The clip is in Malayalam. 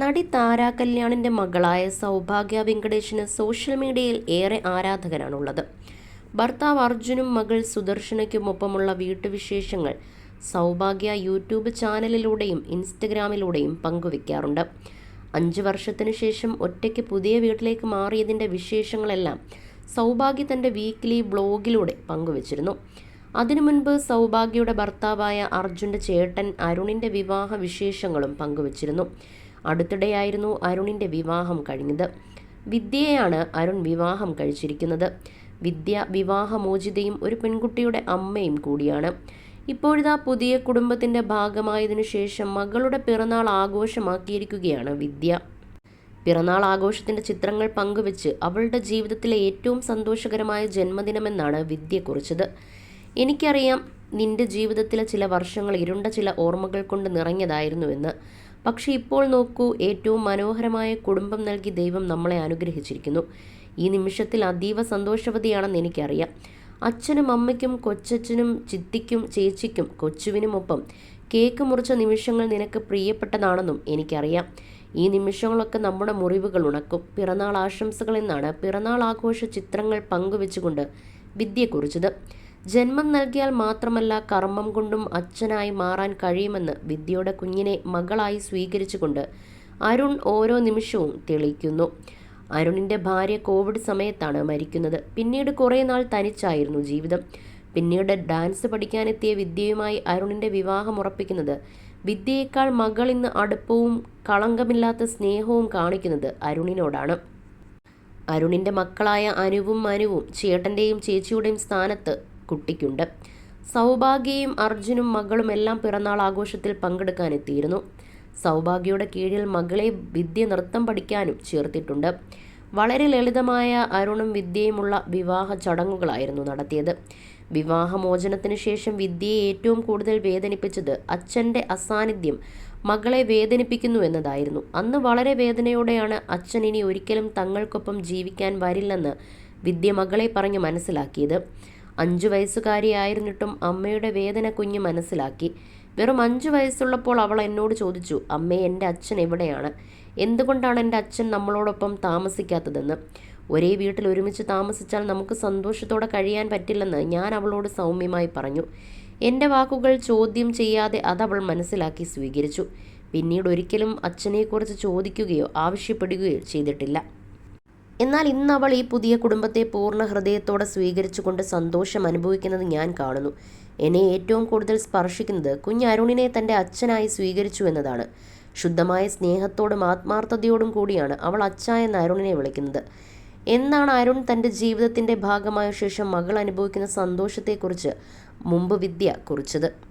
നടി താരാ കല്യാണിന്റെ മകളായ സൗഭാഗ്യ വെങ്കടേഷിന് സോഷ്യൽ മീഡിയയിൽ ഏറെ ആരാധകരാണുള്ളത് ഭർത്താവ് അർജുനും മകൾ സുദർശനയ്ക്കുമൊപ്പമുള്ള വീട്ടുവിശേഷങ്ങൾ സൗഭാഗ്യ യൂട്യൂബ് ചാനലിലൂടെയും ഇൻസ്റ്റഗ്രാമിലൂടെയും പങ്കുവയ്ക്കാറുണ്ട് അഞ്ച് വർഷത്തിനു ശേഷം ഒറ്റയ്ക്ക് പുതിയ വീട്ടിലേക്ക് മാറിയതിന്റെ വിശേഷങ്ങളെല്ലാം സൗഭാഗ്യ തന്റെ വീക്ക്ലി ബ്ലോഗിലൂടെ പങ്കുവച്ചിരുന്നു. അതിനു മുൻപ് സൗഭാഗ്യയുടെ ഭർത്താവായ അർജുന്റെ ചേട്ടൻ അരുണിന്റെ വിവാഹ വിശേഷങ്ങളും പങ്കുവച്ചിരുന്നു. അടുത്തിടെയായിരുന്നു അരുണിന്റെ വിവാഹം കഴിഞ്ഞത്. വിദ്യയെയാണ് അരുൺ വിവാഹം കഴിച്ചിരിക്കുന്നത്. വിദ്യ വിവാഹമോചിതയും ഒരു പെൺകുട്ടിയുടെ അമ്മയും കൂടിയാണ്. ഇപ്പോഴിതാ പുതിയ കുടുംബത്തിന്റെ ഭാഗമായതിനു ശേഷം മകളുടെ പിറന്നാൾ ആഘോഷമാക്കിയിരിക്കുകയാണ് വിദ്യ. പിറന്നാൾ ആഘോഷത്തിന്റെ ചിത്രങ്ങൾ പങ്കുവെച്ച് അവളുടെ ജീവിതത്തിലെ ഏറ്റവും സന്തോഷകരമായ ജന്മദിനമെന്നാണ് വിദ്യ കുറിച്ചത്. എനിക്കറിയാം നിന്റെ ജീവിതത്തിലെ ചില വർഷങ്ങൾ ഇരുണ്ട ചില ഓർമ്മകൾ കൊണ്ട് നിറഞ്ഞതായിരുന്നുവെന്ന് പക്ഷേ ഇപ്പോൾ നോക്കൂ ഏറ്റവും മനോഹരമായ കുടുംബം നൽകി ദൈവം നമ്മളെ അനുഗ്രഹിച്ചിരിക്കുന്നു. ഈ നിമിഷത്തിൽ അതീവ സന്തോഷവതിയാണെന്ന് എനിക്കറിയാം. അച്ഛനും അമ്മയ്ക്കും കൊച്ചച്ഛനും ചിത്തിക്കും ചേച്ചിക്കും കൊച്ചുവിനുമൊപ്പം കേക്ക് മുറിച്ച നിമിഷങ്ങൾ നിനക്ക് പ്രിയപ്പെട്ടതാണെന്നും എനിക്കറിയാം. ഈ നിമിഷങ്ങളൊക്കെ നമ്മുടെ മുറിവുകൾ ഉണക്കും. പിറന്നാൾ ആശംസകൾ എന്നാണ് പിറന്നാൾ ആഘോഷ ചിത്രങ്ങൾ പങ്കുവെച്ചുകൊണ്ട് വിദ്യ കുറിച്ചത്. ജന്മം നൽകിയാൽ മാത്രമല്ല കർമ്മം കൊണ്ടും അച്ഛനായി മാറാൻ കഴിയുമെന്ന് വിദ്യയുടെ കുഞ്ഞിനെ മകളായി സ്വീകരിച്ചുകൊണ്ട് അരുൺ ഓരോ നിമിഷവും തെളിയിക്കുന്നു. അരുണിന്റെ ഭാര്യ കോവിഡ് സമയത്താണ് മരിക്കുന്നത്. പിന്നീട് കുറേ നാൾ തനിച്ചായിരുന്നു ജീവിതം. പിന്നീട് ഡാൻസ് പഠിക്കാനെത്തിയ വിദ്യയുമായി അരുണിന്റെ വിവാഹം ഉറപ്പിക്കുന്നത് വിദ്യയേക്കാൾ മകൾ ഇന്ന് അടുപ്പവും കളങ്കമില്ലാത്ത സ്നേഹവും കാണിക്കുന്നത് അരുണിനോടാണ്. അരുണിന്റെ മക്കളായ അനുവും മനുവും ചേട്ടന്റെയും ചേച്ചിയുടെയും സ്ഥാനത്ത് കുട്ടിക്കുണ്ട്. സൗഭാഗ്യയും അർജുനും മകളും എല്ലാം പിറന്നാൾ ആഘോഷത്തിൽ പങ്കെടുക്കാനെത്തിയിരുന്നു. സൗഭാഗ്യയുടെ കീഴിൽ മകളെ വിദ്യ നൃത്തം പഠിക്കാനും ചേർത്തിട്ടുണ്ട്. വളരെ ലളിതമായ അരുണും വിദ്യയുമുള്ള വിവാഹ ചടങ്ങുകളായിരുന്നു നടത്തിയത്. വിവാഹമോചനത്തിന് ശേഷം വിദ്യയെ ഏറ്റവും കൂടുതൽ വേദനിപ്പിച്ചത് അച്ഛന്റെ അസാന്നിധ്യം മകളെ വേദനിപ്പിക്കുന്നു എന്നതായിരുന്നു. അന്ന് വളരെ വേദനയോടെയാണ് അച്ഛൻ ഇനി ഒരിക്കലും തങ്ങൾക്കൊപ്പം ജീവിക്കാൻ വരില്ലെന്ന് വിദ്യ മകളെ പറഞ്ഞ് മനസ്സിലാക്കിയത്. അഞ്ചു വയസ്സുകാരിയായിരുന്നിട്ടും അമ്മയുടെ വേദന കുഞ്ഞ് മനസ്സിലാക്കി. വെറും അഞ്ചു വയസ്സുള്ളപ്പോൾ അവൾ എന്നോട് ചോദിച്ചു അമ്മേ എന്റെ അച്ഛൻ എവിടെയാണ്? എന്തുകൊണ്ടാണ് എന്റെ അച്ഛൻ നമ്മളോടൊപ്പം താമസിക്കാത്തതെന്ന്? ഒരേ വീട്ടിൽ ഒരുമിച്ച് താമസിച്ചാൽ നമുക്ക് സന്തോഷത്തോടെ കഴിയാൻ പറ്റില്ലെന്ന് ഞാൻ അവളോട് സൗമ്യമായി പറഞ്ഞു. എന്റെ വാക്കുകൾ ചോദ്യം ചെയ്യാതെ അതവൾ മനസ്സിലാക്കി സ്വീകരിച്ചു. പിന്നീട് ഒരിക്കലും അച്ഛനെക്കുറിച്ച് ചോദിക്കുകയോ ആവശ്യപ്പെടുകയോ ചെയ്തിട്ടില്ല. എന്നാൽ ഇന്ന് അവൾ ഈ പുതിയ കുടുംബത്തെ പൂർണ ഹൃദയത്തോടെ സ്വീകരിച്ചുകൊണ്ട് സന്തോഷം അനുഭവിക്കുന്നത് ഞാൻ കാണുന്നു. എന്നെ ഏറ്റവും കൂടുതൽ സ്പർശിക്കുന്നത് കുഞ്ഞ് അരുണിനെ തന്റെ അച്ഛനായി സ്വീകരിച്ചു എന്നതാണ്. ശുദ്ധമായ സ്നേഹത്തോടും ആത്മാർത്ഥതയോടും കൂടിയാണ് അവൾ അച്ഛ എന്ന അരുണിനെ വിളിക്കുന്നത്. എന്നാണ് അരുൺ തന്റെ ജീവിതത്തിന്റെ ഭാഗമായ ശേഷം മകൾ അനുഭവിക്കുന്ന സന്തോഷത്തെക്കുറിച്ച് മുമ്പ് വിദ്യ കുറിച്ചത്.